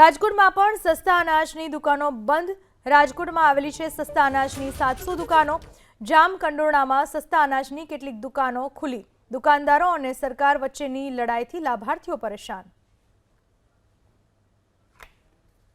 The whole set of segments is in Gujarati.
રાજકોટમાં પણ સસ્તા અનાજની દુકાનો બંધ. રાજકોટમાં આવેલી છે સસ્તા અનાજની સાતસો દુકાનો. જામ કંડોરણામાં સસ્તા અનાજની કેટલીક દુકાનો ખુલી. દુકાનદારો અને સરકાર વચ્ચેની લડાઈથી લાભાર્થીઓ પરેશાન.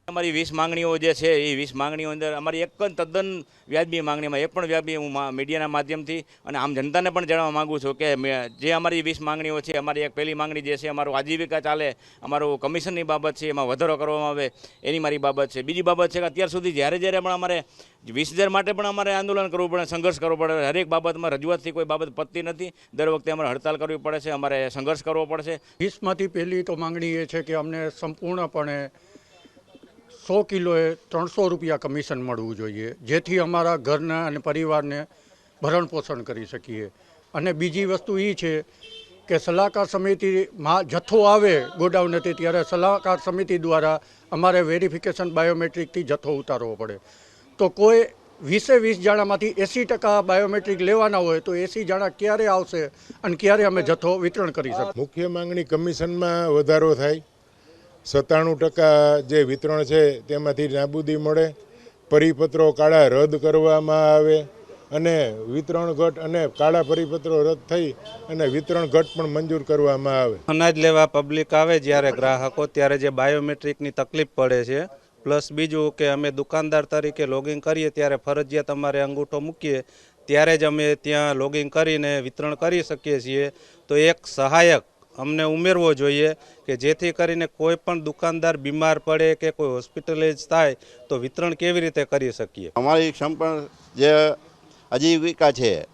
અમારી વીસ માંગણીઓ જે છે, એ વીસ માંગણીઓ અંદર અમારી એક જ તદ્દન વ્યાજબી માંગણીમાં એક પણ વ્યાજબી હું મીડિયાના માધ્યમથી અને આમ જનતાને પણ જણાવવા માગું છું કે જે અમારી વીસ માંગણીઓ છે, અમારી એક પહેલી માંગણી જે છે, અમારું આજીવિકા ચાલે, અમારું કમિશનની બાબત છે, એમાં વધારો કરવામાં આવે, એની મારી બાબત છે. બીજી બાબત છે કે અત્યાર સુધી જ્યારે જ્યારે પણ અમારે વીસ હજાર માટે પણ અમારે આંદોલન કરવું પડે, સંઘર્ષ કરવો પડે, હરેક બાબતમાં રજૂઆતથી કોઈ બાબત પતતી નથી. દર વખતે અમારે હડતાલ કરવી પડે છે, અમારે સંઘર્ષ કરવો પડશે. વીસમાંથી પહેલી તો માંગણી એ છે કે અમને સંપૂર્ણપણે સો કિલોએ ત્રણસો રૂપિયા કમિશન મળવું જોઈએ, જેથી અમારા ઘરના અને પરિવારને ભરણ પોષણ કરી શકીએ. અને બીજી વસ્તુ એ છે કે સલાહકાર સમિતિમાં જથ્થો આવે ગોડાઉનેથી, ત્યારે સલાહકાર સમિતિ દ્વારા અમારે વેરિફિકેશન બાયોમેટ્રિકથી જથ્થો ઉતારવો પડે. તો કોઈ વીસે વીસ જણામાંથી એંસી ટકા બાયોમેટ્રિક લેવાના હોય, તો એંસી જણા ક્યારે આવશે અને ક્યારે અમે જથ્થો વિતરણ કરી શકીએ? મુખ્ય માંગણી કમિશનમાં વધારો થાય. સત્તાણું ટકા જે વિતરણ છે તેમાંથી નાબૂદી મળે, પરિપત્રો કાળા રદ કરવામાં આવે અને વિતરણ ઘટ અને કાળા પરિપત્રો રદ થઈ અને વિતરણ ઘટ પણ મંજૂર કરવામાં આવે. અનાજ લેવા પબ્લિક આવે જ્યારે ગ્રાહકો, ત્યારે જે બાયોમેટ્રિકની તકલીફ પડે છે પ્લસ બીજું કે અમે દુકાનદાર તરીકે લોગિંગ કરીએ ત્યારે ફરજિયાત અમારે અંગૂઠો મૂકીએ, ત્યારે જ અમે ત્યાં લોગિંગ કરીને વિતરણ કરી શકીએ છીએ. તો એક સહાયક અમને ઉમેરવો જોઈએ કે જેથી કરીને કોઈ પણ દુકાનદાર બીમાર પડે કે કોઈ હોસ્પિટલાઇઝ થાય, તો વિતરણ કેવી રીતે કરી શકીએ? અમારી સંપૂર્ણ જે આજીવિકા છે,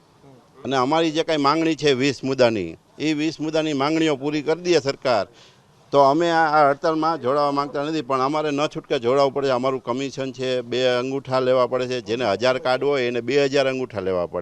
અને અમારી જે કાંઈ માંગણી છે વીસ મુદ્દાની, એ વીસ મુદ્દાની માંગણીઓ પૂરી કરી દઈએ સરકાર, તો અમે આ આ હડતાલમાં જોડાવા માંગતા નથી, પણ અમારે ન છૂટકે જોડાવવું પડે. અમારું કમિશન છે, બે અંગૂઠા લેવા પડે છે, જેને હજાર કાર્ડ હોય એને બે હજાર અંગૂઠા લેવા પડે.